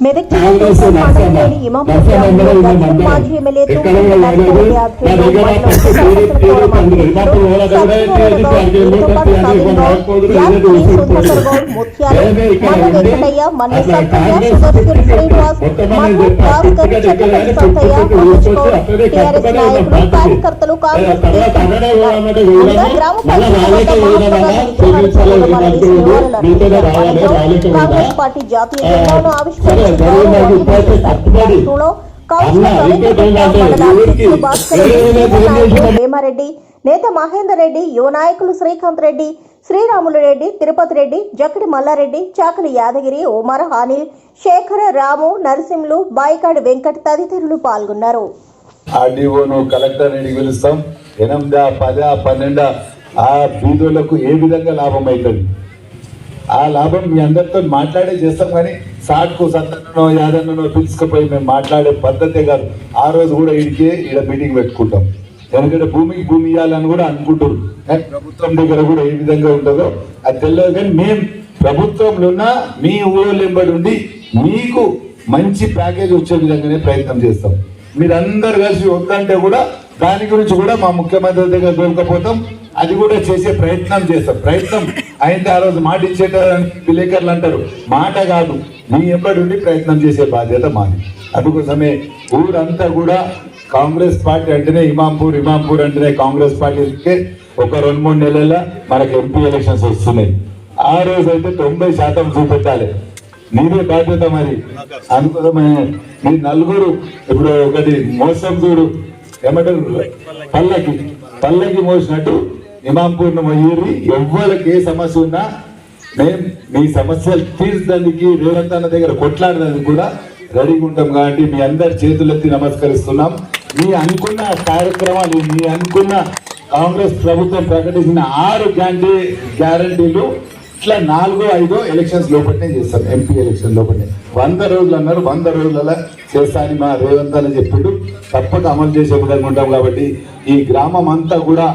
మెదక్ జిల్లా కేశవ్ మండలంలోని ఇమాంపూర్ గ్రామంలో గజ్వేల్ మాజీ ఎమ్మెల్యే తూము నరసింహారెడ్డి ఆధ్వర్యంలో మహిళలు సర్పంచుల ఫోరం ఆధ్వర్యంలో సత్యనారాయణ గౌడ్, వీరితో పాటు నవీన్ గౌడ్, యాదగిరి సుందర్ గౌడ్, ముత్యాలు, మల్ల వెంకటయ్య, మల్ల సంతయ్య, సుదర్శన్ శ్రీనివాస్, మల్లు భాస్కర్, చెట్టపల్లి సంతయ్య, మహేష్ గౌడ్, టీఆర్ఎస్ నాయకులు, కార్యకర్తలు, కాంగ్రెస్ నేతలు ముందుగా గ్రామ పంచాయతీ కాంగ్రెస్ పార్టీ జాతీయ జెండాను ఆవిష్కరించి గౌరవాన్ని కార్యక్రమంలో కౌన్సిలర్ రవీంద్ర ప్రసాద్ మండల అధ్యక్షులు భాస్కర్ రెడ్డి, యువ నాయకులు వేమారెడ్డి నేత మహేందర్ రెడ్డి యువ నాయకులు శ్రీకాంత్ రెడ్డి శ్రీరాములు రెడ్డి తిరుపతి రెడ్డి జక్కడి మల్లారెడ్డి చాకలి యాదగిరి ఉమర్ హానిల్ శేఖర రాము నరసింహులు బాయికాడి వెంకట్ తదితరులు పాల్గొన్నారు. ఆర్డీఓను కలెక్టర్ పిలుస్తాం. ఎనిమిదా పదా పన్నెండా ఆ బీదోళ్ళకు ఏ విధంగా లాభం అవుతుంది ఆ లాభం మీ అందరితో మాట్లాడే చేస్తాం కానీ సాట్కు సత్తన్నో యాదన్ననో పిలుచుకుపోయి మేము మాట్లాడే పద్ధతే కాదు. ఆ రోజు కూడా ఇడికే ఈడ మీటింగ్ పెట్టుకుంటాం. ఎందుకంటే భూమికి భూమి ఇవ్వాలని కూడా అనుకుంటారు కానీ ప్రభుత్వం దగ్గర కూడా ఏ విధంగా ఉంటుందో అది తెలియదు కానీ మేము ప్రభుత్వంలో ఉన్న మీ ఊళ్ళో ఎంబడి ఉండి మీకు మంచి ప్యాకేజ్ వచ్చే విధంగానే ప్రయత్నం చేస్తాం. మీరందరు కలిసి వద్దంటే కూడా దాని గురించి కూడా మా ముఖ్యమంత్రి దగ్గర దొరకపోతాం అది కూడా చేసే ప్రయత్నం చేస్తాం. ప్రయత్నం అయితే ఆ రోజు మాట ఇచ్చేటారని విలేకరులు అంటారు. మాట కాదు మీ ఎప్పటి ప్రయత్నం చేసే బాధ్యత మాది. అందుకోసమే ఊరంతా కూడా కాంగ్రెస్ పార్టీ అంటేనే ఇమాంపూర్ ఇమాంపూర్ అంటేనే కాంగ్రెస్ పార్టీకి ఒక రెండు మూడు నెలల మనకి ఎంపీ ఎలక్షన్స్ వస్తున్నాయి. ఆ రోజు అయితే తొంభై శాతం చూపెట్టాలి. మీరే బాధ్యత మరి. అందుకోసమే మీ నలుగురు ఇప్పుడు ఒకటి మోసం చూడు. ఏమంటారు? పల్లకి. పల్లకి మోసినట్టు ఇమాంపూర్ణ మొయ్యి ఎవ్వరికి ఏ సమస్య ఉన్నా మేము మీ సమస్యలు తీర్చడానికి రేవంత్ అన్న దగ్గర కొట్లాడడానికి కూడా రెడీగా ఉంటాం కాబట్టి మీ అందరి చేతులెత్తి నమస్కరిస్తున్నాం. మీ అనుకున్న కార్యక్రమాలు మీ అనుకున్న కాంగ్రెస్ ప్రభుత్వం ప్రకటించిన ఆరు గ్యారంటీ గ్యారంటీలు ఇట్లా నాలుగో ఐదో ఎలక్షన్స్ లోపలనే చేస్తాం. ఎంపీ ఎలక్షన్ లోపలనే. వంద రోజులు అన్నారు వంద రోజులలో చేస్తా అని మా రేవంత్ అని చెప్పిండు. తప్పక అమలు చేసే విధంగా ఉంటాం కాబట్టి ఈ గ్రామం అంతా కూడా